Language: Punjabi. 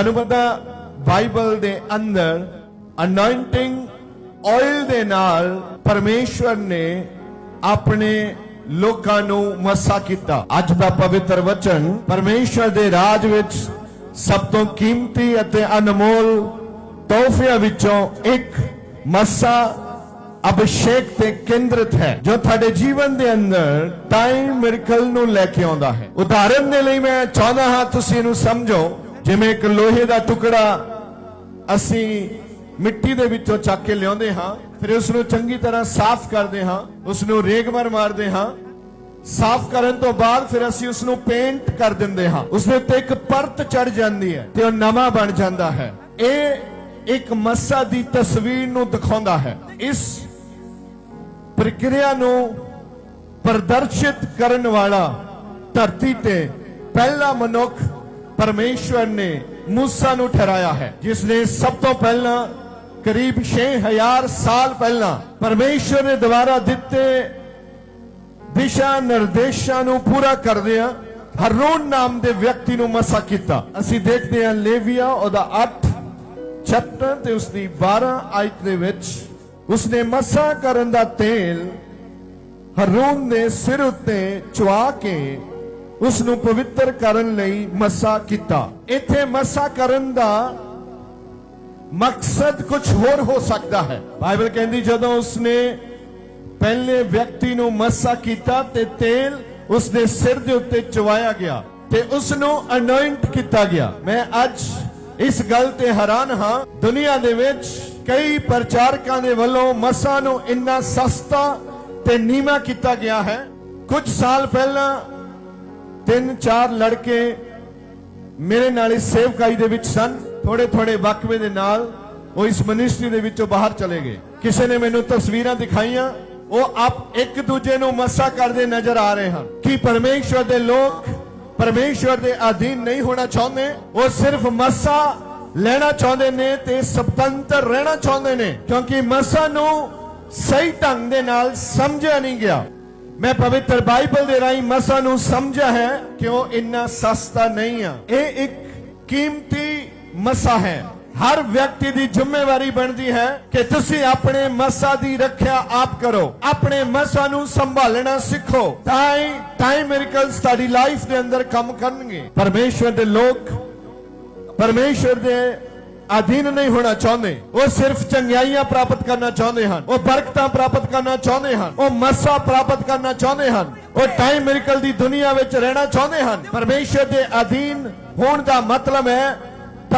ਤੁਹਾਨੂੰ ਪਤਾ, ਬਾਈਬਲ ਦੇ ਅੰਦਰ ਅਨੋਇੰਟਿੰਗ ਆਇਲ ਦੇ ਨਾਲ ਪਰਮੇਸ਼ਵਰ ਨੇ ਆਪਣੇ ਲੋਕਾਂ ਨੂੰ ਮਸਾ ਕੀਤਾ। ਅੱਜ ਦਾ ਪਵਿੱਤਰ ਵਚਨ ਪਰਮੇਸ਼ਵਰ ਦੇ ਰਾਜ ਵਿੱਚ ਸਭ ਤੋਂ ਕੀਮਤੀ ਅਤੇ ਅਨਮੋਲ ਤੋਹਫਿਆਂ ਵਿੱਚੋਂ ਇੱਕ ਮਸਾ ਅਭਿਸ਼ੇਕ ਤੇ ਕੇਂਦਰਿਤ ਹੈ, ਜੋ ਤੁਹਾਡੇ ਜੀਵਨ ਦੇ ਅੰਦਰ ਟਾਈਮ ਮਿਰਕਲ ਨੂੰ ਲੈ ਕੇ ਆਉਂਦਾ ਹੈ। ਉਦਾਹਰਨ ਦੇ ਲਈ ਮੈਂ ਚਾਹੁੰਦਾ ਹਾਂ ਤੁਸੀਂ ਇਹਨੂੰ ਸਮਝੋ। ਜਿਵੇਂ ਇੱਕ ਲੋਹੇ ਦਾ ਟੁਕੜਾ ਅਸੀਂ ਮਿੱਟੀ ਦੇ ਵਿੱਚੋਂ ਚੱਕ ਕੇ ਲਿਆਉਂਦੇ ਹਾਂ, ਫਿਰ ਉਸ ਨੂੰ ਚੰਗੀ ਤਰ੍ਹਾਂ ਸਾਫ਼ ਕਰਦੇ ਹਾਂ ਉਸ ਨੂੰ ਰੇਗਮਰ ਮਾਰਦੇ ਹਾਂ। ਸਾਫ਼ ਕਰਨ ਤੋਂ ਬਾਅਦ ਫਿਰ ਅਸੀਂ ਉਸ ਨੂੰ ਪੇਂਟ ਕਰ ਦਿੰਦੇ ਹਾਂ। ਉਸ ਦੇ ਉੱਤੇ ਇੱਕ ਪਰਤ ਚੜ ਜਾਂਦੀ ਹੈ ਤੇ ਉਹ ਨਵਾਂ ਬਣ ਜਾਂਦਾ ਹੈ। ਇਹ ਇੱਕ ਮੱਸਾ ਦੀ ਤਸਵੀਰ ਨੂੰ ਦਿਖਾਉਂਦਾ ਹੈ। ਇਸ ਪ੍ਰਕਿਰਿਆ ਨੂੰ ਪ੍ਰਦਰਸ਼ਿਤ ਕਰਨ ਵਾਲਾ ਧਰਤੀ ਤੇ ਪਹਿਲਾ ਮਨੁੱਖ ਪਰਮੇਸ਼ਵਰ ਨੇ ਮੂਸਾ ਨੂੰ ਠਹਿਰਾਇਆ ਹੈ, ਜਿਸ ਨੇ ਸਭ ਤੋਂ ਪਹਿਲਾਂ ਕਰੀਬ 6000 ਸਾਲ ਪਹਿਲਾਂ ਪਰਮੇਸ਼ਵਰ ਨੇ ਦੁਆਰਾ ਦਿੱਤੇ ਦਿਸ਼ਾ ਨਿਰਦੇਸ਼ਾਂ ਨੂੰ ਪੂਰਾ ਕਰਦਿਆਂ ਹਰੋਨ ਨਾਮ ਦੇ ਵਿਅਕਤੀ ਨੂੰ ਮਸਾ ਕੀਤਾ। ਅਸੀਂ ਦੇਖਦੇ ਹਾਂ ਲੇਵੀਆ, ਉਹਦਾ 8 ਚੈਪਟਰ ਤੇ ਉਸ ਦੀ 12 ਆਇਤ ਦੇ ਵਿੱਚ, ਉਸਨੇ ਮਸਾ ਕਰਨ ਦਾ ਤੇਲ ਹਰੂਨ ਦੇ ਸਿਰ ਉੱਤੇ ਚੁਆ ਕੇ ਉਸ ਨੂੰ ਪਵਿੱਤਰ ਕਰਨ ਲਈ ਮਸਾ ਕੀਤਾ। ਇੱਥੇ ਮਸਾ ਕਰਨ ਦਾ ਮਕਸਦ ਕੁਝ ਹੋਰ ਹੋ ਸਕਦਾ ਹੈ। ਬਾਈਬਲ ਕਹਿੰਦੀ, ਜਦੋਂ ਉਸਨੇ ਪਹਿਲੇ ਵਿਅਕਤੀ ਨੂੰ ਮਸਾ ਕੀਤਾ ਤੇ ਤੇਲ ਉਸ ਸਿਰ ਦੇ ਉੱਤੇ ਚਵਾਇਆ ਗਿਆ ਤੇ ਉਸ ਨੂੰ ਅਨੋਇੰਟ ਕੀਤਾ ਗਿਆ। ਮੈਂ ਅੱਜ ਇਸ ਗੱਲ ਤੇ ਹੈਰਾਨ ਹਾਂ। ਦੁਨੀਆ ਦੇ ਵਿੱਚ ਕਈ ਪ੍ਰਚਾਰਕਾਂ ਦੇ ਵੱਲੋਂ ਮਸਾ ਨੂੰ ਇੰਨਾ ਸਸਤਾ ਤੇ ਨੀਮਾ ਕੀਤਾ ਗਿਆ ਹੈ। ਕੁਝ ਸਾਲ ਪਹਿਲਾਂ ਤਿੰਨ ਚਾਰ ਲੜਕੇ ਮੇਰੇ ਨਾਲ ਇਸ ਸੇਵਕਾਈ ਦੇ ਵਿੱਚ ਸਨ। ਥੋੜੇ ਥੋੜੇ ਵਕਵੇ ਦੇ ਨਾਲ ਉਹ ਇਸ ਮਿਨਿਸਟਰੀ ਦੇ ਵਿੱਚੋਂ ਬਾਹਰ ਚਲੇ ਗਏ। ਕਿਸੇ ਨੇ ਮੈਨੂੰ ਤਸਵੀਰਾਂ ਦਿਖਾਈਆਂ, ਉਹ ਆਪ ਇੱਕ ਦੂਜੇ ਨੂੰ ਮਸਾ ਕਰਦੇ ਨਜ਼ਰ ਆ ਰਹੇ ਹਨ। ਕਿ ਪਰਮੇਸ਼ਵਰ ਦੇ ਲੋਕ ਪਰਮੇਸ਼ਵਰ ਦੇ ਅਧੀਨ ਨਹੀਂ ਹੋਣਾ ਚਾਹੁੰਦੇ, ਉਹ ਸਿਰਫ ਮਸਾ ਲੈਣਾ ਚਾਹੁੰਦੇ ਨੇ ਤੇ ਸੁਤੰਤਰ ਰਹਿਣਾ ਚਾਹੁੰਦੇ ਨੇ। ਕਿਉਂਕਿ ਮਸਾ ਨੂੰ ਸਹੀ ਢੰਗ ਦੇ ਨਾਲ ਸਮਝਿਆ ਨਹੀਂ ਗਿਆ। ਮੈਂ ਪਵਿੱਤਰ ਬਾਈਬਲ ਦੇ ਰਾਹੀਂ ਮਸਾ ਨੂੰ ਸਮਝਿਆ ਹੈ ਕਿ ਉਹ ਇੰਨਾ ਸਸਤਾ ਨਹੀਂ ਆ। ਇਹ ਇੱਕ ਕੀਮਤੀ ਮਸਾ ਹੈ। ਹਰ ਵਿਅਕਤੀ ਦੀ ਜ਼ਿੰਮੇਵਾਰੀ ਬਣਦੀ ਹੈ ਕਿ ਤੁਸੀਂ ਆਪਣੇ ਮਸਾ ਦੀ ਰੱਖਿਆ ਆਪ ਕਰੋ। ਆਪਣੇ ਮਸਾ ਨੂੰ ਸੰਭਾਲਣਾ ਸਿੱਖੋ। ਤਾਂ ਹੀ ਟਾਈਮ ਮਿਰਕਲਸ ਤੁਹਾਡੀ ਲਾਈਫ ਦੇ ਅੰਦਰ ਕੰਮ ਕਰਨਗੇ। ਪਰਮੇਸ਼ਵਰ ਦੇ ਲੋਕ, ਪਰਮੇਸ਼ਵਰ ਦੇ ਅਧੀਨ ਨਹੀਂ ਹੋਣਾ ਚਾਹੁੰਦੇ। ਉਹ ਸਿਰਫ ਚੰਗਿਆਈਆਂ ਪ੍ਰਾਪਤ ਕਰਨਾ ਚਾਹੁੰਦੇ ਹਨ। ਉਹ ਬਰਕਤਾਂ ਪ੍ਰਾਪਤ ਕਰਨਾ ਚਾਹੁੰਦੇ ਹਨ। ਉਹ ਮਸਾ ਪ੍ਰਾਪਤ ਕਰਨਾ ਚਾਹੁੰਦੇ ਹਨ। ਉਹ ਟਾਈਮ ਮਿਰਕਲ ਦੀ ਦੁਨੀਆ ਵਿੱਚ ਰਹਿਣਾ ਚਾਹੁੰਦੇ ਹਨ। ਪਰਮੇਸ਼ਵਰ ਦੇ ਅਧੀਨ ਹੋਣ ਦਾ ਮਤਲਬ ਹੈ